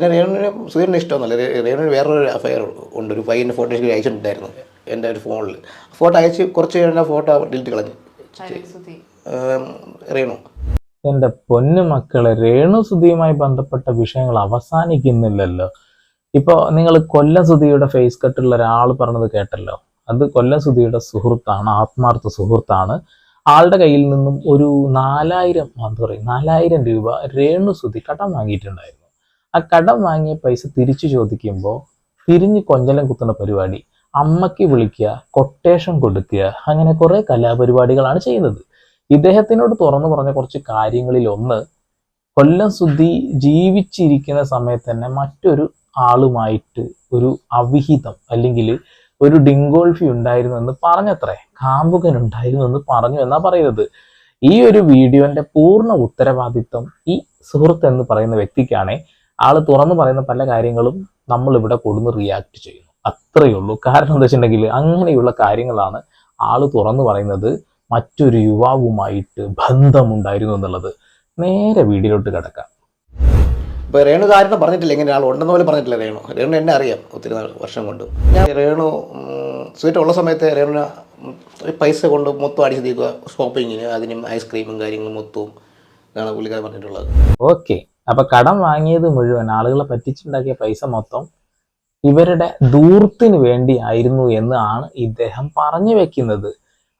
പിന്നെ രേണുവിന് സുധീറിന് ഇഷ്ടമൊന്നുമല്ല. റേണുവിന് രേണുവിന് വേറൊരു അഫയർ ഉണ്ട്. ഒരു പയ്യന്റെ ഫോട്ടോ എനിക്ക് അയച്ചിട്ടുണ്ടായിരുന്നു. എന്റെ ഒരു ഫോണിൽ ഫോട്ടോ അയച്ച് കുറച്ച് കഴിഞ്ഞാൽ ഫോട്ടോ ഡിലീറ്റ് കളഞ്ഞു. റേണു എന്റെ രേണു. എന്റെ പൊന്നു മക്കളെ രേണുസുതിയുമായി ബന്ധപ്പെട്ട വിഷയങ്ങൾ അവസാനിക്കുന്നില്ലല്ലോ. ഇപ്പൊ നിങ്ങൾ കൊല്ലം സുധിയുടെ ഫേസ് കട്ടുള്ള ഒരാൾ പറഞ്ഞത് കേട്ടല്ലോ. അത് കൊല്ലം സുധിയുടെ സുഹൃത്താണ് ആത്മാർത്ഥ സുഹൃത്താണ്. ആളുടെ കയ്യിൽ നിന്നും ഒരു നാലായിരം എന്താ പറയും നാലായിരം രൂപ രേണു സുധി കടം വാങ്ങിയിട്ടുണ്ടായിരുന്നു. ആ കടം വാങ്ങിയ പൈസ തിരിച്ചു ചോദിക്കുമ്പോൾ തിരിഞ്ഞ് കൊഞ്ചലം കുത്തുന്ന പരിപാടി. അമ്മയ്ക്ക് വിളിക്കുക കൊട്ടേഷൻ കൊടുക്കുക അങ്ങനെ കുറേ കലാപരിപാടികളാണ് ചെയ്യുന്നത്. ഇദ്ദേഹത്തിനോട് തുറന്നു പറഞ്ഞ കുറച്ച് കാര്യങ്ങളിൽ ഒന്ന് കൊല്ലം സുദ്ധി ജീവിച്ചിരിക്കുന്ന സമയത്ത് തന്നെ മറ്റൊരു ആളുമായിട്ട് ഒരു അവിഹിതം അല്ലെങ്കിൽ ഒരു ഡിങ്കോൾഫി ഉണ്ടായിരുന്നു എന്ന് പറഞ്ഞത്രേ. കാമ്പുകൻ ഉണ്ടായിരുന്നു എന്ന് പറഞ്ഞു എന്നാ പറയുന്നത്. ഈ ഒരു വീഡിയോന്റെ പൂർണ ഉത്തരവാദിത്വം ഈ സുഹൃത്ത് എന്ന് പറയുന്ന വ്യക്തിക്കാണേ. ആൾ തുറന്നു പറയുന്ന പല കാര്യങ്ങളും നമ്മൾ ഇവിടെ കൊടുന്ന് റിയാക്ട് ചെയ്യുന്നു. അത്രയേ ഉള്ളൂ. കാരണം എന്താ വെച്ചിട്ടുണ്ടെങ്കിൽ അങ്ങനെയുള്ള കാര്യങ്ങളാണ് ആൾ തുറന്നു പറയുന്നത് മറ്റൊരു യുവാവുമായിട്ട് ബന്ധമുണ്ടായിരുന്നു എന്നുള്ളത്. നേരെ വീടിലോട്ട് കിടക്കാം. ഇപ്പോൾ രേണു കാരണം പറഞ്ഞിട്ടില്ല? ഇങ്ങനെ ആൾ ഉണ്ടെന്ന് പോലും പറഞ്ഞിട്ടില്ല രേണു. രേണു എന്നെ അറിയാം ഒത്തിരി വർഷം കൊണ്ട്. ഞാൻ രേണു സ്വീറ്റ് ഉള്ള സമയത്ത് രേണുവിന് പൈസ കൊണ്ട് മൊത്തം അടിച്ച് തീർക്കുക. ഷോപ്പിങ്ങിന് അതിനും ഐസ്ക്രീമും കാര്യങ്ങളും മൊത്തവും. ഇതാണ് പുള്ളിക്കാരൻ പറഞ്ഞിട്ടുള്ളത്. ഓക്കെ അപ്പൊ കടം വാങ്ങിയത് മുഴുവൻ ആളുകളെ പറ്റിച്ചുണ്ടാക്കിയ പൈസ മൊത്തം ഇവരുടെ ദൂർത്തിന് വേണ്ടി ആയിരുന്നു ആണ് ഇദ്ദേഹം പറഞ്ഞു വെക്കുന്നത്.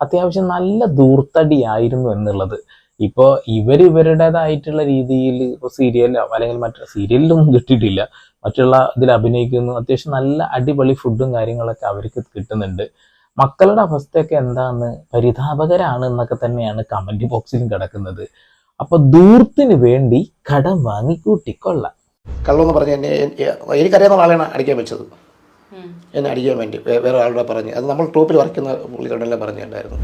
അത്യാവശ്യം നല്ല ദൂർത്തടിയായിരുന്നു എന്നുള്ളത്. ഇപ്പോ ഇവർ ഇവരുടേതായിട്ടുള്ള രീതിയിൽ ഇപ്പോൾ സീരിയലോ അല്ലെങ്കിൽ മറ്റു സീരിയലിലൊന്നും കിട്ടിയിട്ടില്ല. മറ്റുള്ള ഇതിൽ അഭിനയിക്കുന്നു. അത്യാവശ്യം നല്ല അടിപൊളി ഫുഡും കാര്യങ്ങളൊക്കെ അവർക്ക് കിട്ടുന്നുണ്ട്. മക്കളുടെ അവസ്ഥയൊക്കെ എന്താന്ന് പരിതാപകരാണ് എന്നൊക്കെ തന്നെയാണ് കമന്റ് ബോക്സിലും കിടക്കുന്നത്. അപ്പൊ ദൂർത്തിന് വേണ്ടി കടം വാങ്ങിക്കൂട്ടിക്കൊള്ളാം കള്ളെന്ന് പറഞ്ഞ് എന്നെ എനിക്കറിയാവുന്ന ആളെയാണ് അടിക്കാൻ വെച്ചത്. എന്നെ അടിക്കാൻ വേണ്ടി. വേറെ ആളുടെ പറഞ്ഞ്. അത് നമ്മൾ ടോപ്പിൽ വർക്കുന്ന പുള്ളിക്കാരെല്ലാം പറഞ്ഞിട്ടുണ്ടായിരുന്നു.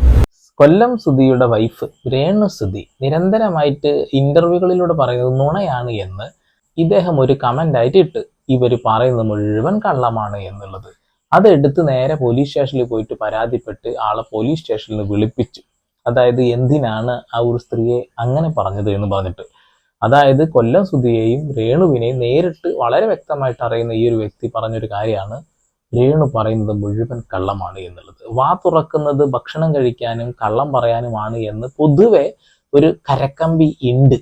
കൊല്ലം സുധിയുടെ വൈഫ് രേണു സുധി നിരന്തരമായിട്ട് ഇന്റർവ്യൂകളിലൂടെ പറയുന്നത് നുണയാണ് എന്ന് ഇദ്ദേഹം ഒരു കമന്റ് ആയിട്ട് ഇട്ട്. ഇവർ പറയുന്നത് മുഴുവൻ കള്ളമാണ് എന്നുള്ളത്. അതെടുത്ത് നേരെ പോലീസ് സ്റ്റേഷനിൽ പോയിട്ട് പരാതിപ്പെട്ട് ആളെ പോലീസ് സ്റ്റേഷനിൽ നിന്ന് വിളിപ്പിച്ചു. അതായത് എന്തിനാണ് ആ ഒരു സ്ത്രീയെ അങ്ങനെ പറഞ്ഞത് എന്ന് പറഞ്ഞിട്ട്. അതായത് കൊല്ലം സുധിയെയും രേണുവിനെയും നേരിട്ട് വളരെ വ്യക്തമായിട്ട് അറിയുന്ന ഈ ഒരു വ്യക്തി പറഞ്ഞൊരു കാര്യമാണ്. രേണു പറയുന്നത് മുഴുവൻ കള്ളമാണ് എന്നുള്ളത്. വാ തുറക്കുന്നത് ഭക്ഷണം കഴിക്കാനും കള്ളം പറയാനുമാണ് എന്ന് പൊതുവെ ഒരു കരക്കമ്പി ഉണ്ട്.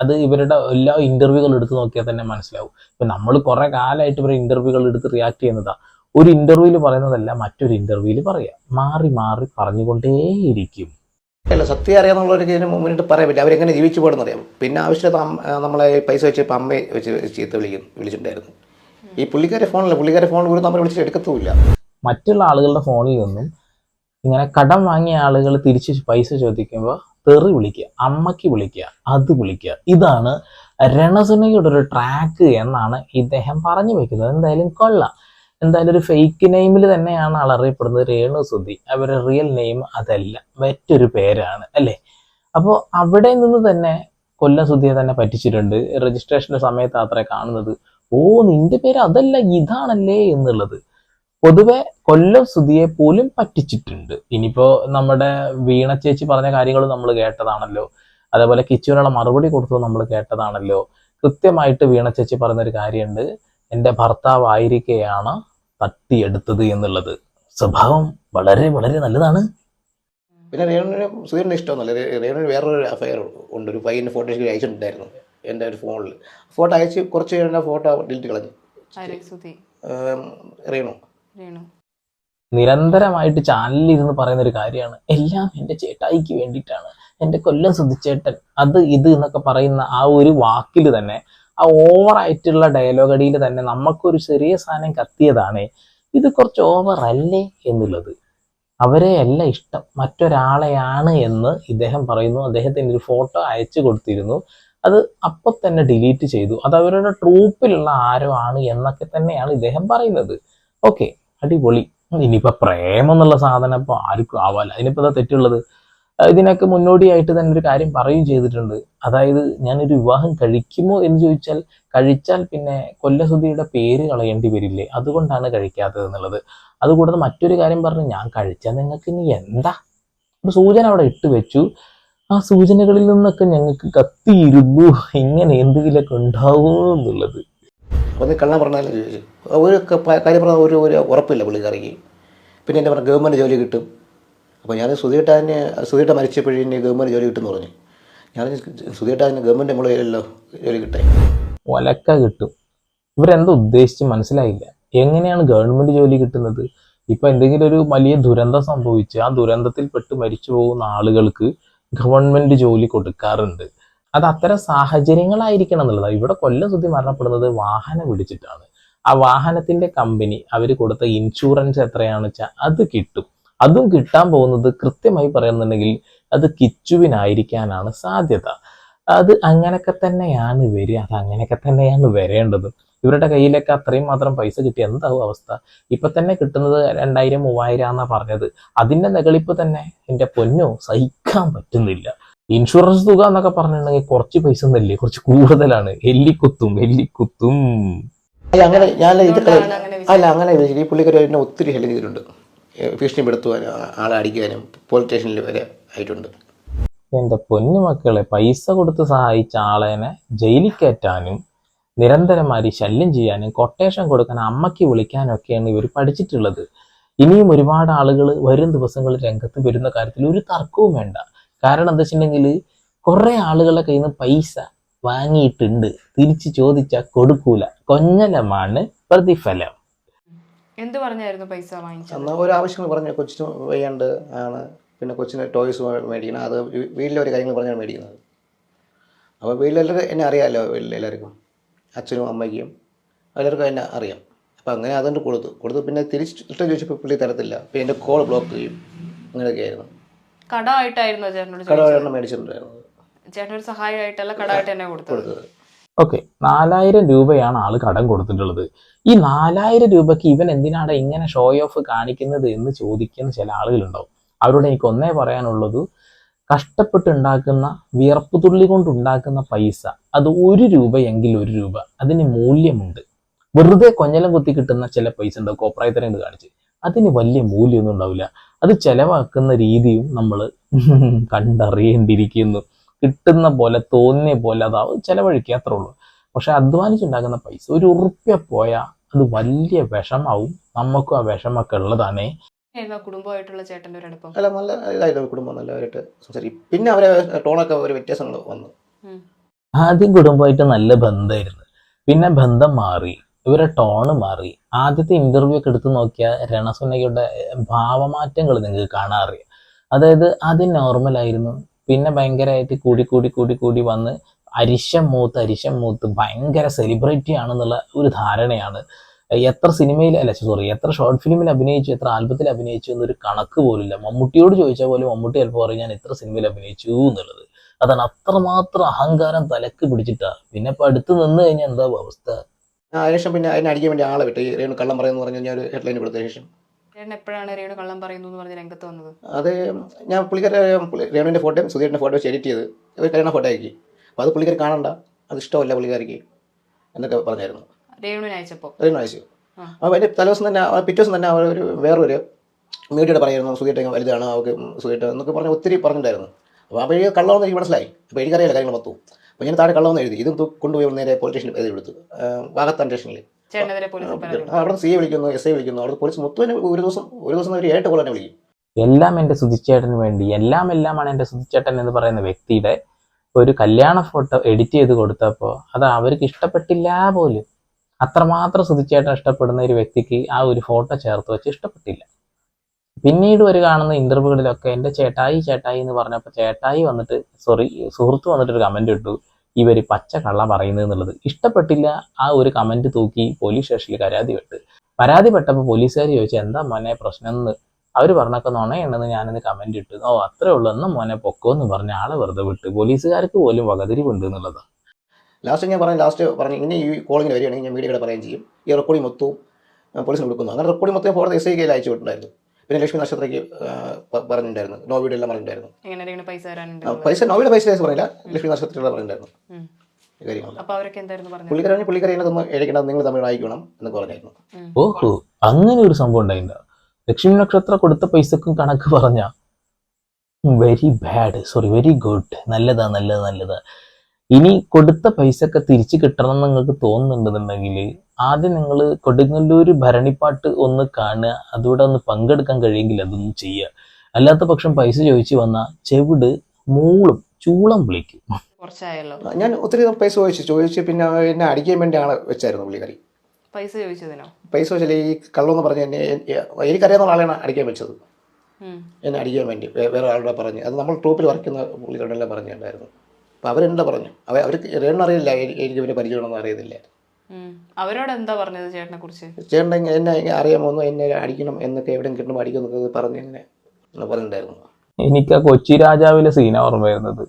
അത് ഇവരുടെ എല്ലാ ഇന്റർവ്യൂകൾ എടുത്ത് നോക്കിയാൽ തന്നെ മനസ്സിലാവും. ഇപ്പൊ നമ്മൾ കുറെ കാലമായിട്ട് ഇവരെ ഇന്റർവ്യൂകൾ എടുത്ത് റിയാക്ട് ചെയ്യുന്നതാ. ഒരു ഇന്റർവ്യൂവിൽ പറയുന്നതല്ല മറ്റൊരു ഇന്റർവ്യൂവിൽ പറയാം. മാറി മാറി പറഞ്ഞുകൊണ്ടേയിരിക്കും. അല്ല സത്യം അറിയാന്നുള്ളവർക്ക് ഇതിന് മുന്നിട്ട് പറയാൻ പറ്റില്ല. അവരെങ്ങനെ ജീവിച്ചു പോകണമെന്ന് അറിയാം. പിന്നെ ആവശ്യമില്ലാത്ത നമ്മളെ പൈസ വെച്ച് ഇപ്പം അമ്മയെ വെച്ച് ചീത്ത വിളിക്കും വിളിച്ചിട്ടുണ്ടായിരുന്നു. ഈ പുള്ളിക്കാരെ ഫോണില്ല പുള്ളിക്കാരെ ഫോൺ ഒരു നമ്മൾ വിളിച്ചിട്ട് എടുക്കത്തുമില്ല. മറ്റുള്ള ആളുകളുടെ ഫോണിൽ നിന്നും ഇങ്ങനെ കടം വാങ്ങിയ ആളുകൾ തിരിച്ച് പൈസ ചോദിക്കുമ്പോൾ തെറി വിളിക്കുക അമ്മയ്ക്ക് വിളിക്കുക അത് വിളിക്കുക. ഇതാണ് രണസുനയുടെ ഒരു ട്രാക്ക് എന്നാണ് ഇദ്ദേഹം പറഞ്ഞു വെക്കുന്നത്. എന്തായാലും കൊള്ളാം. എന്തായാലും ഒരു ഫേക്ക് നെയിമിൽ തന്നെയാണ് ആൾ അറിയപ്പെടുന്നത്. രേണു സുധി. അവരുടെ റിയൽ നെയിം അതല്ല. മറ്റൊരു പേരാണ്. അല്ലേ? അപ്പോൾ അവിടെ നിന്ന് തന്നെ കൊല്ലം സുധിയെ തന്നെ പറ്റിച്ചിട്ടുണ്ട്. രജിസ്ട്രേഷന്റെ സമയത്ത് അത്രേ കാണുന്നത്. ഓ നിന്റെ പേര് അതല്ല ഇതാണല്ലേ എന്നുള്ളത്. പൊതുവെ കൊല്ലം സുധിയെ പോലും പറ്റിച്ചിട്ടുണ്ട്. ഇനിയിപ്പോ നമ്മുടെ വീണ ചേച്ചി പറഞ്ഞ കാര്യങ്ങൾ നമ്മൾ കേട്ടതാണല്ലോ. അതേപോലെ കിച്ചുവിനുള്ള മറുപടി കൊടുത്തത് നമ്മൾ കേട്ടതാണല്ലോ. കൃത്യമായിട്ട് വീണ ചേച്ചി പറഞ്ഞൊരു കാര്യമുണ്ട്. എന്റെ ഭർത്താവ് ആയിരിക്കെയാണ് തട്ടിയെടുത്തത് എന്നുള്ളത് സ്വഭാവം വളരെ വളരെ നല്ലതാണ്. പിന്നെ രേണുവിന് സുധീറിന് ഇഷ്ടമൊന്നുമല്ല. രേണുവിന് വേറൊരു അഫയർ ഉണ്ട്. ഒരു പയ്യന്റെ ഫോട്ടോ എനിക്ക് അയച്ചിട്ടുണ്ടായിരുന്നു എന്റെ ഒരു ഫോണിൽ ഫോട്ടോ അയച്ച് കുറച്ച് കഴിഞ്ഞാൽ ഫോട്ടോ ഡിലീറ്റ് കളഞ്ഞു. രേണു. നിരന്തരമായിട്ട് ചാനലിൽ ഇരുന്ന് പറയുന്ന ഒരു കാര്യമാണ്. എല്ലാം എന്റെ ചേട്ടായിക്ക് വേണ്ടിയിട്ടാണ്. എന്റെ കൊല്ലം സുധിച്ചേട്ടൻ അത് ഇത് എന്നൊക്കെ പറയുന്ന ആ ഒരു വാക്കിൽ തന്നെ ആ ഓവറായിട്ടുള്ള ഡയലോഗ് അടിയിൽ തന്നെ നമുക്കൊരു ചെറിയ സാധനം കത്തിയതാണ്. ഇത് കുറച്ച് ഓവർ അല്ലേ എന്നുള്ളത്. അവരെ അല്ല ഇഷ്ടം. മറ്റൊരാളെയാണ് എന്ന് ഇദ്ദേഹം പറയുന്നു. അദ്ദേഹത്തിന് ഒരു ഫോട്ടോ അയച്ചു കൊടുത്തിരുന്നു. അത് അപ്പൊ തന്നെ ഡിലീറ്റ് ചെയ്തു. അത് അവരുടെ ട്രൂപ്പിലുള്ള ആരോ ആണ് എന്നൊക്കെ തന്നെയാണ് ഇദ്ദേഹം പറയുന്നത്. ഓക്കെ അടിപൊളി. ഇനിയിപ്പോ പ്രേമം എന്നുള്ള സാധനം ഇപ്പൊ ആർക്കും ആവാല അതിനിപ്പോ എന്താ തെറ്റുള്ളത്? ഇതിനൊക്കെ മുന്നോടിയായിട്ട് തന്നെ ഒരു കാര്യം പറയുകയും ചെയ്തിട്ടുണ്ട് അതായത് ഞാനൊരു വിവാഹം കഴിക്കുമോ എന്ന് ചോദിച്ചാൽ കഴിച്ചാൽ പിന്നെ കൊല്ലസുതിയുടെ പേര് കളയേണ്ടി വരില്ലേ അതുകൊണ്ടാണ് കഴിക്കാത്തത് എന്നുള്ളത് അതുകൂടാതെ മറ്റൊരു കാര്യം പറഞ്ഞു ഞാൻ കഴിച്ചാൽ നിങ്ങൾക്ക് ഇനി എന്താ ഒരു സൂചന അവിടെ ഇട്ട് വെച്ചു ആ സൂചനകളിൽ നിന്നൊക്കെ ഞങ്ങൾക്ക് കത്തിയിരുന്നു ഇങ്ങനെ എന്തെങ്കിലുമൊക്കെ ഉണ്ടാവുമോ എന്നുള്ളത് ഒന്ന് കള്ളം പറഞ്ഞാലും ചോദിച്ചു ഒരു കാര്യം പറഞ്ഞാൽ ഒരു ഒരു ഉറപ്പില്ല പുള്ളിക്കാരിക്ക് പിന്നെ എന്റെ പറഞ്ഞ ഗവൺമെന്റ് ജോലി കിട്ടും അപ്പോൾ ഞാൻ സുധീട്ടാനെ സുധീട്ട മരിച്ചപ്പോഴേ ഗവൺമെന്റ് ജോലി കിട്ടുമെന്ന് പറഞ്ഞു. ഞാൻ സുധീട്ടാന് ഗവൺമെന്റ് നമ്മളെ കയ്യിലല്ലോ ജോലി കിട്ടേ ഒലക്ക കിട്ടും. ഇവരെന്താ ഉദ്ദേശിച്ച് മനസ്സിലായില്ല. എങ്ങനെയാണ് ഗവൺമെന്റ് ജോലി കിട്ടുന്നത്? ഇപ്പം എന്തെങ്കിലും ഒരു വലിയ ദുരന്തം സംഭവിച്ച് ആ ദുരന്തത്തിൽ പെട്ട് മരിച്ചു പോകുന്ന ആളുകൾക്ക് ഗവൺമെന്റ് ജോലി കൊടുക്കാറുണ്ട്. അത് അത്തരം സാഹചര്യങ്ങളായിരിക്കണം എന്നുള്ളതാണ്. ഇവിടെ കൊല്ലം സുധി മരണപ്പെടുന്നത് വാഹനം പിടിച്ചിട്ടാണ് ആ വാഹനത്തിന്റെ കമ്പനി അവർ കൊടുത്ത ഇൻഷുറൻസ് എത്രയാണെന്ന് വെച്ചാൽ അത് കിട്ടും. അതും കിട്ടാൻ പോകുന്നത് കൃത്യമായി പറയുന്നുണ്ടെങ്കിൽ അത് കിച്ചുവിനായിരിക്കാനാണ് സാധ്യത. അത് അങ്ങനെയൊക്കെ തന്നെയാണ് വരിക. അത് അങ്ങനെയൊക്കെ തന്നെയാണ് വരേണ്ടത്. ഇവരുടെ കയ്യിലൊക്കെ അത്രയും മാത്രം പൈസ കിട്ടി എന്താവും അവസ്ഥ? ഇപ്പൊ തന്നെ കിട്ടുന്നത് രണ്ടായിരം മൂവായിരം എന്നാ പറഞ്ഞത്. അതിന്റെ നെകളിപ്പ് തന്നെ എന്റെ പൊന്നോ സഹിക്കാൻ പറ്റുന്നില്ല. ഇൻഷുറൻസ് തുക എന്നൊക്കെ പറഞ്ഞിട്ടുണ്ടെങ്കിൽ കുറച്ച് പൈസ ഒന്നല്ലേ? കുറച്ച് കൂടുതലാണ്. എല്ലിക്കുത്തും എല്ലിക്കുത്തും. അല്ല അങ്ങനെ ഞാൻ അല്ല അങ്ങനെ ഈ പുള്ളിക്കാരി എന്നെ ഒത്തിരി ഹെൽപ്പ് ചെയ്തിട്ടുണ്ട്. ഭീഷണിപ്പെടുത്തുവാനും ആളെ അടിക്കാനും പോലീസ് സ്റ്റേഷനിൽ വരെ ആയിട്ടുണ്ട്. എന്റെ പൊന്നുമക്കളെ പൈസ കൊടുത്ത് സഹായിച്ച ആളേനെ ജയിലിൽ കയറ്റാനും നിരന്തരമായി ശല്യം ചെയ്യാനും കൊട്ടേഷൻ കൊടുക്കാൻ അമ്മയ്ക്ക് വിളിക്കാനും ഒക്കെയാണ് ഇവർ പഠിച്ചിട്ടുള്ളത്. ഇനിയും ഒരുപാട് ആളുകൾ വരും ദിവസങ്ങളിൽ രംഗത്ത് വരുന്ന കാര്യത്തിൽ ഒരു തർക്കവും വേണ്ട. കാരണം എന്താ വെച്ചിട്ടുണ്ടെങ്കിൽ കുറെ ആളുകളെ കയ്യിൽ നിന്ന് പൈസ വാങ്ങിയിട്ടുണ്ട്. തിരിച്ചു ചോദിച്ചാൽ കൊടുക്കൂല. കൊഞ്ഞലമാണ് പ്രതിഫലം. എന്ത് പറഞ്ഞായിരുന്നു പൈസ വാങ്ങിച്ചത്? എന്നാൽ ഒരു ആവശ്യങ്ങൾ പറഞ്ഞു കൊച്ചിന് വയ്യാണ്ട് ആണ്. പിന്നെ കൊച്ചിന് ടോയ്സ് മേടിക്കണം. അത് വീട്ടിലെ ഒരു കാര്യങ്ങൾ പറഞ്ഞാണ് മേടിക്കുന്നത്. അപ്പോൾ വീട്ടിലെല്ലാവരും എന്നെ അറിയാമല്ലോ വീട്ടിൽ എല്ലാവർക്കും അച്ഛനും അമ്മയ്ക്കും. എല്ലാവർക്കും എന്നെ അറിയാം. അപ്പോൾ അങ്ങനെ അതുകൊണ്ട് കൊടുത്തു. കൊടുത്തു പിന്നെ തിരിച്ചിട്ട് ചോദിച്ചപ്പോൾ പുള്ളി തരത്തില്ല. പിന്നെ എന്റെ കോൾ ബ്ലോക്ക് ചെയ്യും. അങ്ങനെയൊക്കെ ആയിരുന്നു കടമായിട്ടായിരുന്നു ചേട്ടനോട് കടമായിട്ടാണ് മേടിച്ചിട്ടുണ്ടായിരുന്നത്. ഒരു സഹായമായിട്ടല്ല കടമായിട്ട് തന്നെ കൊടുത്തു കൊടുത്തത്. ഓക്കെ നാലായിരം രൂപയാണ് ആൾ കടം കൊടുത്തിട്ടുള്ളത്. ഈ നാലായിരം രൂപയ്ക്ക് ഇവൻ എന്തിനാണ് ഇങ്ങനെ ഷോ ഓഫ് കാണിക്കുന്നത് എന്ന് ചോദിക്കുന്ന ചില ആളുകളുണ്ടാവും. അവരോട് എനിക്ക് ഒന്നേ പറയാനുള്ളത് കഷ്ടപ്പെട്ടുണ്ടാക്കുന്ന വിയർപ്പ് തുള്ളി കൊണ്ടുണ്ടാക്കുന്ന പൈസ അത് ഒരു രൂപയെങ്കിൽ ഒരു രൂപ അതിന് മൂല്യമുണ്ട്. വെറുതെ കൊഞ്ഞലം കുത്തി കിട്ടുന്ന ചില പൈസ ഉണ്ടാവും കോപ്രായത്തരം കാണിച്ച്. അതിന് വലിയ മൂല്യമൊന്നും ഉണ്ടാവില്ല. അത് ചെലവാക്കുന്ന രീതിയും നമ്മൾ കണ്ടറിയേണ്ടിയിരിക്കുന്നു. കിട്ടുന്ന പോലെ തോന്നിയ പോലെ അതാവും ചെലവഴിക്കുക അത്രേ ഉള്ളൂ. പക്ഷെ അധ്വാനിച്ചുണ്ടാക്കുന്ന പൈസ ഒരു ഉറുപ്പ്യ പോയാൽ അത് വലിയ വിഷമാവും. നമുക്കും ആ വിഷമൊക്കെ ഉള്ളതാണേ. കുടുംബമായിട്ടുള്ള ഒരു അടുപ്പം അല്ല നല്ല ഇതായിരുന്നു കുടുംബം നല്ലവരായിട്ട് സംസാരിക്കും. പിന്നെ അവരെ ടോണൊക്കെ ഒരു വ്യത്യാസങ്ങൾ വന്നു. ആദ്യം കുടുംബമായിട്ട് നല്ല ബന്ധമായിരുന്നു. പിന്നെ ബന്ധം മാറി ഇവരെ ടോണ് മാറി. ആദ്യത്തെ ഇന്റർവ്യൂ ഒക്കെ എടുത്തു നോക്കിയാൽ രണസുനയുടെ ഭാവമാറ്റങ്ങൾ നിങ്ങൾക്ക് കാണാറിയാം. അതായത് ആദ്യം നോർമലായിരുന്നു പിന്നെ ഭയങ്കരമായിട്ട് കൂടി കൂടി കൂടി കൂടി വന്ന് അരിശം മൂത്ത് അരിശം മൂത്ത് ഭയങ്കര സെലിബ്രിറ്റി ആണെന്നുള്ള ഒരു ധാരണയാണ്. എത്ര സിനിമയിൽ അല്ല സോറി എത്ര ഷോർട്ട് ഫിലിമിൽ അഭിനയിച്ചു എത്ര ആൽബത്തിൽ അഭിനയിച്ചു എന്നൊരു കണക്ക് പോലില്ല മമ്മൂട്ടിയോട് ചോദിച്ചാൽ പോലും മമ്മൂട്ടി ചിലപ്പോൾ പറയും ഞാൻ എത്ര സിനിമയിൽ അഭിനയിച്ചു എന്നുള്ളത്. അതാണ് അത്രമാത്രം അഹങ്കാരം തലക്ക് പിടിച്ചിട്ടാ. പിന്നെ ഇപ്പൊ അടുത്ത് നിന്ന് കഴിഞ്ഞാൽ എന്താ അവസ്ഥ? അതിനുശേഷം പിന്നെ അതിനെ അടിക്കാൻ വേണ്ടി ആളെ വിട്ടു. കള്ളം പറയുന്നു പറഞ്ഞു ഞാൻ ഒരു ഹെഡ്ലൈൻ കൊടുത്ത ശേഷം. എപ്പോഴാണ് രേണു കള്ളം പറയുന്നു എന്ന് പറഞ്ഞ് രംഗത്ത് വന്നത്? അത് ഞാൻ പുള്ളിക്കാരെ രേണുവിന്റെ രേണുവിന്റെ ഫോട്ടോയും സുധീറിന്റെ ഫോട്ടോ എഡിറ്റ് ചെയ്ത് ഒരു കല്യാണ ഫോട്ടോ ആക്കി. അപ്പോൾ അത് പുള്ളിക്കാർ കാണണ്ട. അത് ഇഷ്ടമല്ല പുള്ളിക്കാരിക്ക് എന്നൊക്കെ പറഞ്ഞായിരുന്നു. രേണുവിന് അയച്ചപ്പോ? രേണു അയച്ചു. അപ്പോൾ അതിന്റെ തലേദിവസം തന്നെ പിറ്റേ ദിവസം തന്നെ അവർ ഒരു വേറൊരു മീഡിയയുടെ പറയായിരുന്നു സുധീട്ട് വലുതാണ് അവർക്ക് സുധീട്ട് എന്നൊക്കെ പറഞ്ഞ് ഒത്തിരി പറഞ്ഞിട്ടുണ്ടായിരുന്നു. അപ്പോൾ അപ്പോൾ ഈ കള്ളമെന്ന് എനിക്ക് മനസ്സിലായി. അപ്പോൾ എനിക്കറിയാലോ കാര്യങ്ങൾ മൊത്തം അപ്പോൾ ഞാൻ താഴെ കള്ളമെന്ന് എഴുതി. ഇതും കൊണ്ടുപോയി നേരെ പോലീസ് സ്റ്റേഷനിൽ എഴുതി കൊടുത്തു. വാഗത്താൻ സ്റ്റേഷനിൽ അവിടെ സി എ വിളിക്കുന്നു എസ് ഐ വിളിക്കുന്നു. അവിടെ പോലീസ് മൊത്തം ഒരു ദിവസം ഒരു ദിവസം ഒരു ഏട്ട് പോലെ വിളിക്കും. എല്ലാം എന്റെ സുധിച്ചേട്ടന് വേണ്ടി എല്ലാം എല്ലാമാണ് എന്റെ സുധിച്ചേട്ടൻ എന്ന് പറയുന്ന വ്യക്തിയുടെ ഒരു കല്യാണ ഫോട്ടോ എഡിറ്റ് ചെയ്ത് കൊടുത്തപ്പോൾ അത് അവർക്ക് ഇഷ്ടപ്പെട്ടില്ല പോലും. അത്രമാത്രം സുധിച്ചേട്ടൻ ഇഷ്ടപ്പെടുന്ന ഒരു വ്യക്തിക്ക് ആ ഒരു ഫോട്ടോ ചേർത്ത് വെച്ച് ഇഷ്ടപ്പെട്ടില്ല. പിന്നീട് ഒരു കാണുന്ന ഇന്റർവ്യൂകളിലൊക്കെ എന്റെ ചേട്ടായി ചേട്ടായി എന്ന് പറഞ്ഞപ്പോൾ ചേട്ടായി വന്നിട്ട് സോറി സുഹൃത്ത് വന്നിട്ട് ഒരു കമന്റ് ഇട്ടു. ഇവർ പച്ച കള്ള പറയുന്നത് എന്നുള്ളത് ഇഷ്ടപ്പെട്ടില്ല. ആ ഒരു കമന്റ് തൂക്കി പോലീസ് സ്റ്റേഷനിൽ പരാതി പെട്ട്. പരാതിപ്പെട്ടപ്പോൾ പോലീസുകാർ ചോദിച്ചു എന്താ മോനെ പ്രശ്നം എന്ന്? അവർ പറഞ്ഞൊക്കെ നുണയുണ്ടെന്ന് ഞാനിന്ന് കമന്റ് ഇട്ടു. ഓ അത്രേ ഉള്ളൂ. മോനെ പൊക്കോ എന്ന് പറഞ്ഞ ആളെ വെറുതെ വിട്ട്. പോലീസുകാർക്ക് പോലും വകതിരിവുണ്ട് എന്നുള്ളത്. ലാസ്റ്റ് ഞാൻ പറഞ്ഞു ലാസ്റ്റ് പറഞ്ഞു ഇനി ഈ കോളിങ്ങിന് വരികയാണെങ്കിൽ ഞാൻ മീഡിയയുടെ പറയുകയും ചെയ്യും. ഈ റെക്കോർഡിംഗ് മൊത്തവും പോലീസിന് കൊടുക്കുന്നു. അങ്ങനെ റെക്കോർഡിംഗ് മൊത്തം ഫോർ എസ് ഐ കയ്യിൽ അയച്ചു വിട്ടിട്ടുണ്ടായിരുന്നു. പിന്നെ ലക്ഷ്മി നക്ഷത്രയ്ക്ക് പറഞ്ഞിട്ടുണ്ടായിരുന്നു. നോവിയുടെ എല്ലാം പറഞ്ഞിട്ടുണ്ടായിരുന്നു. പൈസ പൈസ നോവിയുടെ പൈസ പറഞ്ഞില്ല ലക്ഷ്മി നക്ഷത്രയുടെ പറഞ്ഞിട്ടുണ്ടായിരുന്നു. ഉം. ഈ കാര്യങ്ങൾ അപ്പൊ അവരൊക്കെ എന്തായിരുന്നു പറഞ്ഞത്? പുള്ളിക്കാരൻ പുള്ളിക്കാരി എന്നെ തമ്മിൽ നിങ്ങൾ തമ്മിൽ വായിക്കണം എന്ന് പറഞ്ഞായിരുന്നു. ഓഹോ അങ്ങനെ ഒരു സംഭവം ഉണ്ടായില്ല ലക്ഷ്മി നക്ഷത്ര കൊടുത്ത പൈസക്കും കണക്ക് പറഞ്ഞ very bad sorry very good നല്ലതാ നല്ലതാ നല്ലതാ. ഇനി കൊടുത്ത പൈസ ഒക്കെ തിരിച്ചു കിട്ടണം എന്ന് നിങ്ങൾക്ക് തോന്നുന്നുണ്ടെന്നുണ്ടെങ്കിൽ ആദ്യം നിങ്ങൾ കൊടുങ്ങല്ലൂർ ഭരണിപ്പാട്ട് ഒന്ന് കാണുക. അതുകൂടെ ഒന്ന് പങ്കെടുക്കാൻ കഴിയുമെങ്കിൽ അതൊന്നും ചെയ്യുക. അല്ലാത്ത പക്ഷം പൈസ ചോദിച്ചു വന്നാൽ ചെവിട് മൂളും ചൂളം വിളിക്കും. കുറച്ചായല്ലോ. ഞാൻ ഒത്തിരി പൈസ ചോദിച്ചു. ചോദിച്ച് പിന്നെ എന്നെ അടിക്കാൻ വേണ്ടിയാണ് ആളെ വെച്ചായിരുന്നു പുള്ളിക്കാരി. പൈസ ചോദിച്ചതിനോ? പൈസ ചോദിച്ചാൽ ഈ കള്ളെന്ന് പറഞ്ഞ് എന്നെ എനിക്കറിയാവുന്ന ആളെയാണ് അടിക്കാൻ വെച്ചത്. എന്നെ അടിക്കാൻ വേണ്ടി വേറെ ആളുടെ പറഞ്ഞ്. അത് നമ്മൾ ട്രൂപ്പിൽ വർക്കുന്ന പുള്ളിക്കാരെല്ലാം പറഞ്ഞിട്ടുണ്ടായിരുന്നു. അപ്പോൾ അവരെന്താ പറഞ്ഞു? അവർ അവർക്ക് രേണു അറിയില്ല എനിക്ക് ഇവരെ പരിചയമാണെന്ന് അറിയത്തില്ല. ഉം. അവരോട് എന്താ പറഞ്ഞത് ചേട്ടനെ കുറിച്ച്? ചേട്ടൻ എന്നെ ഇങ്ങനെ അറിയാമോ? എന്നെ അടിക്കണം എന്നൊക്കെ എവിടെ കിട്ടണം അടിക്കും എന്നൊക്കെ പറഞ്ഞ് ഇങ്ങനെ പറഞ്ഞിട്ടുണ്ടായിരുന്നു. എനിക്ക് ആ കൊച്ചി രാജാവിലെ സീന ഓർമ്മ വരുന്നത്.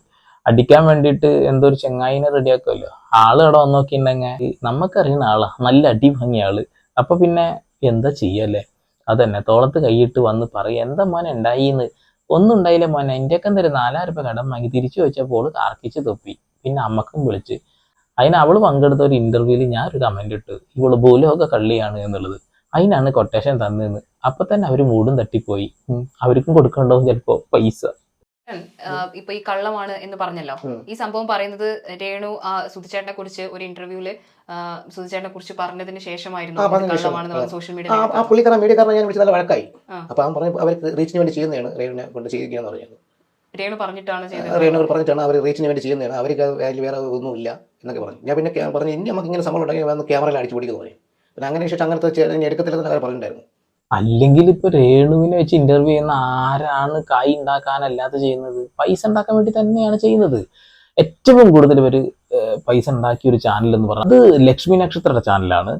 അടിക്കാൻ വേണ്ടിയിട്ട് എന്തോ ഒരു ചെങ്ങായിനെ റെഡിയാക്കുമല്ലോ ആൾ ഇവിടെ വന്ന് നോക്കിയിട്ടുണ്ടെങ്കിൽ നമുക്കറിയുന്ന ആളാ. നല്ല അടി ഭംഗിയ ആൾ. അപ്പൊ പിന്നെ എന്താ ചെയ്യല്ലേ? അതന്നെ. തോളത്ത് കൈയിട്ട് വന്ന് പറയും എന്താ മോനെ ഉണ്ടായിന്ന് ഒന്നും ഉണ്ടായില്ല മോനെ. എന്റെയൊക്കെ എന്തൊരു നാലായിരം രൂപ കടം വാങ്ങി തിരിച്ചു വെച്ചപ്പോൾ കാർക്കിച്ച് തൊപ്പി. പിന്നെ അമ്മക്കും വിളിച്ച് അതിന് അവൾ പങ്കെടുത്ത ഒരു ഇന്റർവ്യൂവിൽ ഞാൻ ഒരു കമന്റ് ഇട്ട്. ഇവൾ ഭൂലോക കള്ളിയാണ് എന്നുള്ളത്. അതിനാണ് കൊട്ടേഷൻ തന്നെന്ന് അപ്പൊ തന്നെ അവർ മൂടും തട്ടിപ്പോയി. അവർക്കും കൊടുക്കണ്ടോ ചിലപ്പോ പൈസ. ഇപ്പൊ ഈ കള്ളമാണ് എന്ന് പറഞ്ഞല്ലോ. ഈ സംഭവം പറയുന്നത് രേണു ആ സുധിച്ചേട്ടനെ കുറിച്ച് ഒരു ഇന്റർവ്യൂൽ സുധിച്ചേട്ടനെ കുറിച്ച് പറഞ്ഞതിന് ശേഷമായിരുന്നു. കള്ളമാണെന്ന് പറഞ്ഞ് സോഷ്യൽ ആ മീഡിയ ആ പുള്ളിക്കാരൻ മീഡിയക്കാരനെ ഞാൻ വിളിച്ച് നല്ല വഴക്കായി. അവൻ പറഞ്ഞു അവർക്ക് റീച്ചിന് വേണ്ടി ചെയ്യുന്നതാണ് കൊണ്ട് ചെയ്യിക്കുകയെന്ന് പറഞ്ഞത് രേണു പറഞ്ഞിട്ടാണ് ചെയ്തത്. രേണു പറഞ്ഞിട്ടാണ് അവർ റീച്ചിന് വേണ്ടി ചെയ്യുന്നതാണ്. അവർക്ക് വേറെ ഒന്നുമില്ല. എന്നൊക്കെ പറഞ്ഞു. ഞാൻ പിന്നെ പറഞ്ഞു ഇനി നമുക്ക് ഇങ്ങനെ സംഭവം ഉണ്ടെങ്കിൽ ക്യാമറയിൽ അടിച്ചു പിടിക്കുന്നു പറയും പിന്നെ അങ്ങനെ ശേഷം അങ്ങനത്തെ എടുക്കത്തില്ലെന്ന് അവർ പറഞ്ഞിട്ടുണ്ടായിരുന്നു. അല്ലെങ്കിൽ ഇപ്പൊ രേണുവിനെ വെച്ച് ഇന്റർവ്യൂ ചെയ്യുന്ന ആരാണ് കായ് ഉണ്ടാക്കാനല്ലാതെ ചെയ്യുന്നത്? പൈസ ഉണ്ടാക്കാൻ വേണ്ടി തന്നെയാണ് ചെയ്യുന്നത്. ഏറ്റവും കൂടുതൽ ഏഹ്, പൈസ ഉണ്ടാക്കിയ ഒരു ചാനൽ എന്ന് പറഞ്ഞാൽ അത് ലക്ഷ്മി നക്ഷത്രയുടെ ചാനലാണ്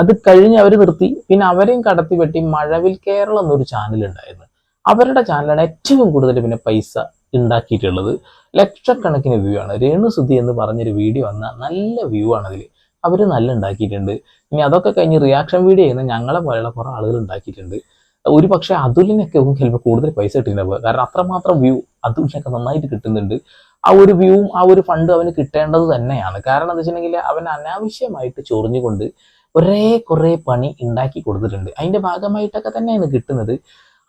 അത് കഴിഞ്ഞ് അവർ നിർത്തി. പിന്നെ അവരെയും കടത്തി വെട്ടി മഴവിൽ കേരളം എന്നൊരു ചാനൽ ഉണ്ടായിരുന്നു. അവരുടെ ചാനലാണ് ഏറ്റവും കൂടുതൽ പിന്നെ പൈസ ഉണ്ടാക്കിയിട്ടുള്ളത് ലക്ഷക്കണക്കിന് വ്യൂ ആണ്. രേണു സുധി എന്ന് പറഞ്ഞൊരു വീഡിയോ വന്ന നല്ല വ്യൂ ആണ് അവർ നല്ല ഉണ്ടാക്കിയിട്ടുണ്ട് ഇനി അതൊക്കെ കഴിഞ്ഞ് റിയാക്ഷൻ വീഡിയോ ചെയ്യുന്ന ഞങ്ങളെ പോലെയുള്ള കുറേ ആളുകൾ ഉണ്ടാക്കിയിട്ടുണ്ട് ഒരു പക്ഷേ അതുലിനൊക്കെ ചിലപ്പോൾ കൂടുതൽ പൈസ കിട്ടിയിട്ടുണ്ടാവുക കാരണം അത്രമാത്രം വ്യൂ അതുലിനൊക്കെ നന്നായിട്ട് കിട്ടുന്നുണ്ട്. ആ ഒരു വ്യൂവും ആ ഒരു ഫണ്ട് അവന് കിട്ടേണ്ടത് തന്നെയാണ്. കാരണം എന്താ വെച്ചിട്ടുണ്ടെങ്കിൽ അവൻ അനാവശ്യമായിട്ട് ചൊറിഞ്ഞുകൊണ്ട് ഒരേ കുറേ പണി ഉണ്ടാക്കി കൊടുത്തിട്ടുണ്ട്. അതിന്റെ ഭാഗമായിട്ടൊക്കെ തന്നെയാണ് കിട്ടുന്നത്.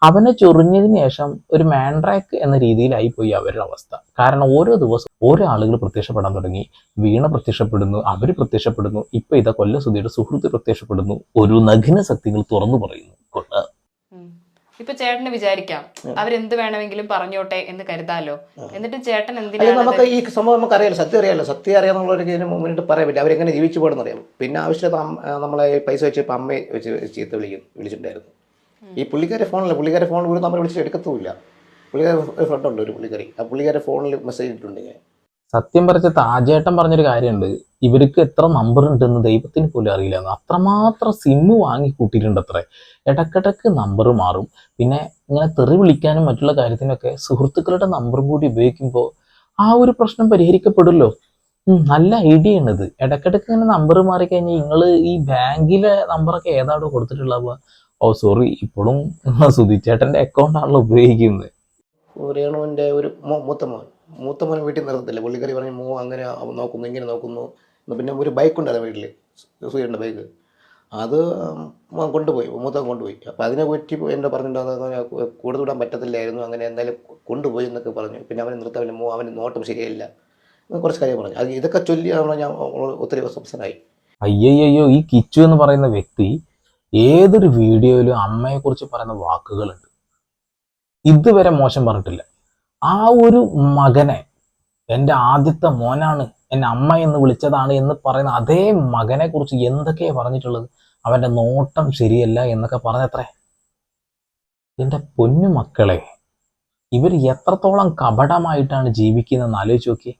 അവനെ ചൊറിഞ്ഞതിന് ശേഷം ഒരു മാൻഡ്രാക്ക് എന്ന രീതിയിലായി പോയി അവരുടെ അവസ്ഥ. കാരണം ഓരോ ദിവസം ഓരോ ആളുകൾ പ്രത്യക്ഷപ്പെടാൻ തുടങ്ങി. വീണ പ്രത്യക്ഷപ്പെടുന്നു അവർ പ്രത്യക്ഷപ്പെടുന്നു ഇപ്പൊ ഇതാ കൊല്ലസുധിയുടെ സുഹൃത്ത് പ്രത്യക്ഷപ്പെടുന്നു ഒരു നഗ്ന സത്യങ്ങൾ തുറന്നു പറയുന്നു. കൊണ്ട്. ഇപ്പൊ ചേട്ടന് വിചാരിക്കാം അവരെന്ത് വേണമെങ്കിലും പറഞ്ഞോട്ടെ എന്ന് കരുതാലോ. എന്നിട്ട് ചേട്ടൻ എന്തിനാ എന്തിനാണ് നമുക്ക് ഈ സംഭവം നമുക്ക് അറിയാലോ സത്യം അറിയാലോ. സത്യം അറിയാന്നുള്ളവർക്ക് ഇതിന് മുന്നിട്ട് പറയാൻ പറ്റില്ല. അവരെങ്ങനെ ജീവിച്ചു പോകണമെന്ന് അറിയാം പിന്നെ ആവശ്യമില്ലാത്ത നമ്മളെ പൈസ വെച്ച് ഇപ്പം അമ്മയെ വെച്ച് ചീത്ത വിളിക്കും വിളിച്ചിട്ടുണ്ടായിരുന്നു. ഈ പുള്ളിക്കാരെ ഫോണിൽ പുള്ളിക്കാരെ ഫോണിൽ ഒരു നമ്മൾ വിളിച്ചിട്ട് എടുക്കത്തുമില്ല. പുള്ളിക്കാരെ ഫ്രണ്ട് ഉണ്ട് ഒരു പുള്ളിക്കാരി. ആ പുള്ളിക്കാരെ ഫോണിൽ മെസ്സേജ് ഇട്ടിട്ടുണ്ട് ഞാൻ സത്യം പറഞ്ഞ താജേട്ടൻ പറഞ്ഞൊരു കാര്യമുണ്ട്. ഇവർക്ക് എത്ര നമ്പർ ഉണ്ടെന്ന് ദൈവത്തിന് പോലും അറിയില്ല. അത്രമാത്രം സിമ്മ് വാങ്ങി കൂട്ടിയിട്ടുണ്ട് അത്രേ ഇടക്കിടക്ക് നമ്പർ മാറും. പിന്നെ ഇങ്ങനെ തെറി വിളിക്കാനും മറ്റുള്ള കാര്യത്തിനൊക്കെ സുഹൃത്തുക്കളുടെ നമ്പറും കൂടി ഉപയോഗിക്കുമ്പോൾ ആ ഒരു പ്രശ്നം പരിഹരിക്കപ്പെടുമല്ലോ. നല്ല ഐഡിയ ആണ് ഇത്. ഇടക്കിടക്ക് ഇങ്ങനെ നമ്പർ മാറിക്കഴിഞ്ഞാൽ നിങ്ങൾ ഈ ബാങ്കിലെ നമ്പറൊക്കെ ഏതാണോ കൊടുത്തിട്ടുള്ളത് ഓ സോറി ഇപ്പോഴും സുധിച്ചേട്ടന്റെ അക്കൗണ്ട് ആണല്ലോ ഉപയോഗിക്കുന്നത്. രേണുവിന്റെ ഒരു മൂത്ത മോൻ. മൂത്ത മോൻ വീട്ടിൽ നിർത്തത്തില്ല? പുള്ളിക്കറി പറഞ്ഞു മോ അങ്ങനെ നോക്കുന്നു ഇങ്ങനെ നോക്കുന്നു. പിന്നെ ഒരു ബൈക്ക് ഉണ്ടായിരുന്നു വീട്ടിൽ സൂര്യന്റെ ബൈക്ക് അത് കൊണ്ടുപോയി മൂത്തം കൊണ്ടുപോയി. അപ്പോൾ അതിനെ പറ്റി എന്റെ പറഞ്ഞിട്ടുണ്ടാകുന്ന കൂടുതൽ വിടാൻ പറ്റത്തില്ലായിരുന്നു അങ്ങനെ എന്തായാലും കൊണ്ടുപോയി എന്നൊക്കെ പറഞ്ഞു. പിന്നെ അവനെ നിർത്താൻ മോ അവന് നോട്ടം ശരിയല്ല കുറച്ച് കാര്യം പറഞ്ഞു. അത് ഇതൊക്കെ ചൊല്ലിയാണ് ഞാൻ ഒത്തിരി സംസാരമായി അയ്യോ ഈ കിച്ചു എന്ന് പറയുന്ന വ്യക്തി ഏതൊരു വീഡിയോയിലും അമ്മയെക്കുറിച്ച് പറയുന്ന വാക്കുകളുണ്ട്. ഇതുവരെ മോശം പറഞ്ഞിട്ടില്ല. ആ ഒരു മകനെ എന്റെ ആദ്യത്തെ മോനാണ് എന്നെ അമ്മ എന്ന് വിളിച്ചതാണ് എന്ന് പറയുന്ന അതേ മകനെ കുറിച്ച് എന്തൊക്കെയാണ് പറഞ്ഞിട്ടുള്ളത്? അവന്റെ നോട്ടം ശരിയല്ല എന്നൊക്കെ പറഞ്ഞത്രേ. എന്റെ പൊന്നു മക്കളെ ഇവർ എത്രത്തോളം കപടമായിട്ടാണ് ജീവിക്കുന്നതെന്ന് ആലോചിച്ച് നോക്കി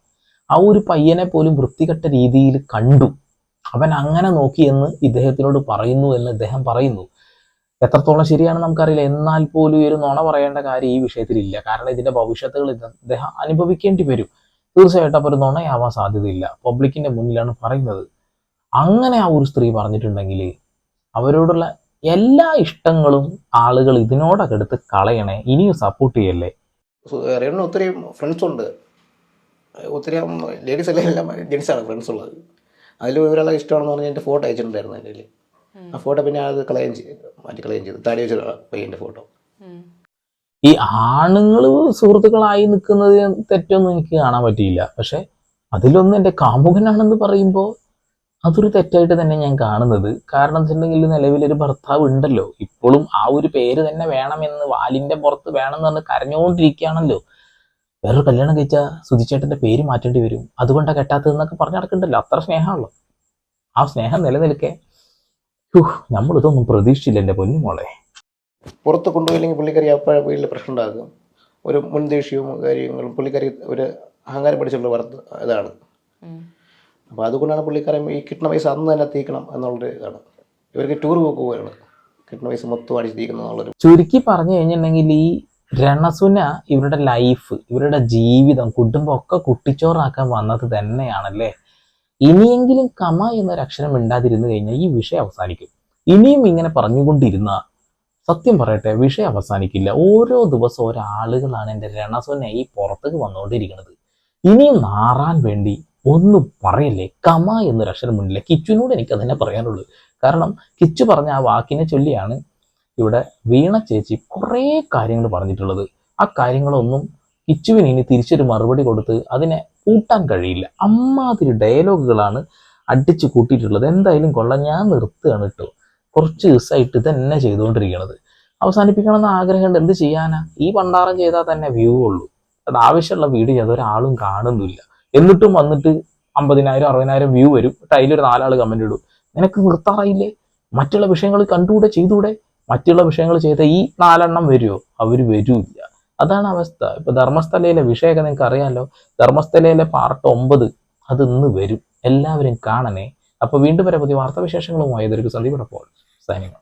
ആ ഒരു പയ്യനെ പോലും വൃത്തികെട്ട രീതിയിൽ കണ്ടു. അവൻ അങ്ങനെ നോക്കി എന്ന് ഇദ്ദേഹത്തിനോട് പറയുന്നു എന്ന് ഇദ്ദേഹം പറയുന്നു. എത്രത്തോളം ശരിയാണ് നമുക്കറിയില്ല. എന്നാൽ പോലും ഈ ഒരു നുണ പറയേണ്ട കാര്യം ഈ വിഷയത്തിലില്ല കാരണം ഇതിന്റെ ഭവിഷ്യത്തുകൾ ഇദ്ദേഹം അനുഭവിക്കേണ്ടി വരും. തീർച്ചയായിട്ടും അപ്പോൾ ഒരു നുണയാവാൻ സാധ്യതയില്ല. പബ്ലിക്കിന്റെ മുന്നിലാണ് പറയുന്നത്. അങ്ങനെ ആ ഒരു സ്ത്രീ പറഞ്ഞിട്ടുണ്ടെങ്കിൽ അവരോടുള്ള എല്ലാ ഇഷ്ടങ്ങളും ആളുകൾ ഇതിനോടൊക്കെ എടുത്ത് കളയണേ. ഇനിയും സപ്പോർട്ട് ചെയ്യല്ലേ? ഒത്തിരി ഫ്രണ്ട്സ് ഉണ്ട്. ഒത്തിരി ലേഡീസ് എല്ലാം ജെൻസാണ് ഫ്രണ്ട്സ് ഉള്ളത്. അതിൽ ഒരാളെ ഇഷ്ടമാണെന്ന് പറഞ്ഞ് എന്റെ ഫോട്ടോ അയച്ചിട്ടുണ്ടായിരുന്നു എന്റെ കയ്യിൽ ആ ഫോട്ടോ പിന്നെ അത് കളയുകയും ചെയ്തു മാറ്റി ക്ലെയിം ചെയ്തു താടി വെച്ച പയ്യന്റെ ഫോട്ടോ. ഈ ആണുങ്ങൾ സുഹൃത്തുക്കളായി നിൽക്കുന്നത് തെറ്റൊന്നും എനിക്ക് കാണാൻ പറ്റിയില്ല. പക്ഷെ അതിലൊന്നും എന്റെ കാമുകനാണെന്ന് പറയുമ്പോൾ അതൊരു തെറ്റായിട്ട് തന്നെ ഞാൻ കാണുന്നത്. കാരണം വെച്ചിട്ടുണ്ടെങ്കിൽ നിലവിലൊരു ഭർത്താവ് ഉണ്ടല്ലോ. ഇപ്പോഴും ആ ഒരു പേര് തന്നെ വേണമെന്ന് വാലിന്റെ പുറത്ത് വേണമെന്ന് പറഞ്ഞ് കരഞ്ഞുകൊണ്ടിരിക്കുകയാണല്ലോ. വേറൊരു കല്യാണം കഴിച്ചാൽ സുധിച്ചേട്ടന്റെ പേര് മാറ്റേണ്ടി വരും. അതുകൊണ്ടാണ് കെട്ടാത്തതെന്നൊക്കെ പറഞ്ഞു നടക്കണ്ടല്ലോ. അത്ര സ്നേഹമുള്ളൂ. ആ സ്നേഹം നിലനിൽക്കെ. നമ്മളിതൊന്നും പ്രതീക്ഷിച്ചില്ല എന്റെ പൊന്നു മോളെ. പുറത്ത് കൊണ്ടുപോയില്ലെങ്കിൽ പുള്ളിക്കറി അപ്പോഴും വീട്ടിൽ പ്രശ്നം ഉണ്ടാകും. ഒരു മുൻദേഷ്യവും കാര്യങ്ങളും പുള്ളിക്കറി ഒരു അഹങ്കാരം പഠിച്ചുള്ള വർദ്ധ ഇതാണ്. അപ്പോൾ അതുകൊണ്ടാണ് പുള്ളിക്കാരൻ ഈ കിട്ടുന്ന പൈസ അന്ന് തന്നെ തീക്കണം എന്നുള്ളൊരു ഇതാണ്. ഇവർക്ക് ടൂർ പോവുകയാണ് കിട്ടുന്ന പൈസ മൊത്തം അടിച്ച് തീക്കണം എന്നുള്ളൊരു ചുരുക്കി പറഞ്ഞു കഴിഞ്ഞിട്ടുണ്ടെങ്കിൽ ഈ രണസുന ഇവരുടെ ലൈഫ് ഇവരുടെ ജീവിതം കുടുംബം ഒക്കെ കുട്ടിച്ചോറാക്കാൻ വന്നത് തന്നെയാണല്ലേ? ഇനിയെങ്കിലും കമ എന്നൊരു അക്ഷരം മിണ്ടാതിരുന്നു കഴിഞ്ഞാൽ ഈ വിഷയം അവസാനിക്കും. ഇനിയും ഇങ്ങനെ പറഞ്ഞുകൊണ്ടിരുന്ന സത്യം പറയട്ടെ വിഷയം അവസാനിക്കില്ല. ഓരോ ദിവസവും ഓരോ ആളുകളാണ് എന്റെ രണസുന ഈ പുറത്തേക്ക് വന്നുകൊണ്ടിരിക്കുന്നത്. ഇനിയും നാറാൻ വേണ്ടി ഒന്നും പറയല്ലേ? കമ എന്നൊരു അക്ഷരം മുന്നില്ല. കിച്ചുവിനോട് എനിക്ക് അതന്നെ പറയാനുള്ളൂ കാരണം കിച്ചു പറഞ്ഞ ആ വാക്കിനെ ചൊല്ലിയാണ് ഇവിടെ വീണ ചേച്ചി കുറേ കാര്യങ്ങൾ പറഞ്ഞിട്ടുള്ളത്. ആ കാര്യങ്ങളൊന്നും കിച്ചുവിന് ഇനി തിരിച്ചൊരു മറുപടി കൊടുത്ത് അതിനെ കൂട്ടാൻ കഴിയില്ല. അമ്മാതിരി ഡയലോഗുകളാണ് അടിച്ചു കൂട്ടിയിട്ടുള്ളത്. എന്തായാലും കൊള്ളാം ഞാൻ നിർത്തുകയാണ് കേട്ടോ. കുറച്ച് ദിവസമായിട്ട് തന്നെ ചെയ്തുകൊണ്ടിരിക്കുന്നത് അവസാനിപ്പിക്കണമെന്ന് ആഗ്രഹമുണ്ട്. എന്ത് ചെയ്യാനാ? ഈ പണ്ടാറം ചെയ്താൽ തന്നെ വ്യൂ ഉള്ളൂ. അത് ആവശ്യമുള്ള വീഡിയോ ഒരാളും കാണുന്നില്ല. എന്നിട്ടും വന്നിട്ട് അമ്പതിനായിരം അറുപതിനായിരം വ്യൂ വരും. അതിലൊരു നാലാൾ കമന്റ് ഇടും. നിനക്ക് നിർത്താറായില്ലേ? മറ്റുള്ള വിഷയങ്ങൾ കണ്ടുകൂടെ ചെയ്തുകൂടെ? മറ്റുള്ള വിഷയങ്ങൾ ചെയ്ത ഈ നാലെണ്ണം വരുമോ അവർ വരൂല്ല. അതാണ് അവസ്ഥ. ഇപ്പൊ ധർമ്മസ്ഥലയിലെ വിഷയമൊക്കെ നിങ്ങൾക്ക് അറിയാമല്ലോ ധർമ്മസ്ഥലയിലെ പാർട്ട് ഒമ്പത് അത് ഇന്ന് വരും. എല്ലാവരും കാണണേ. അപ്പൊ വീണ്ടും വരെ. പുതിയ വാർത്താവിശേഷങ്ങളുമായി. ഇതൊരു സന്ദീപ് അപ്പോൾ സൈനിങ്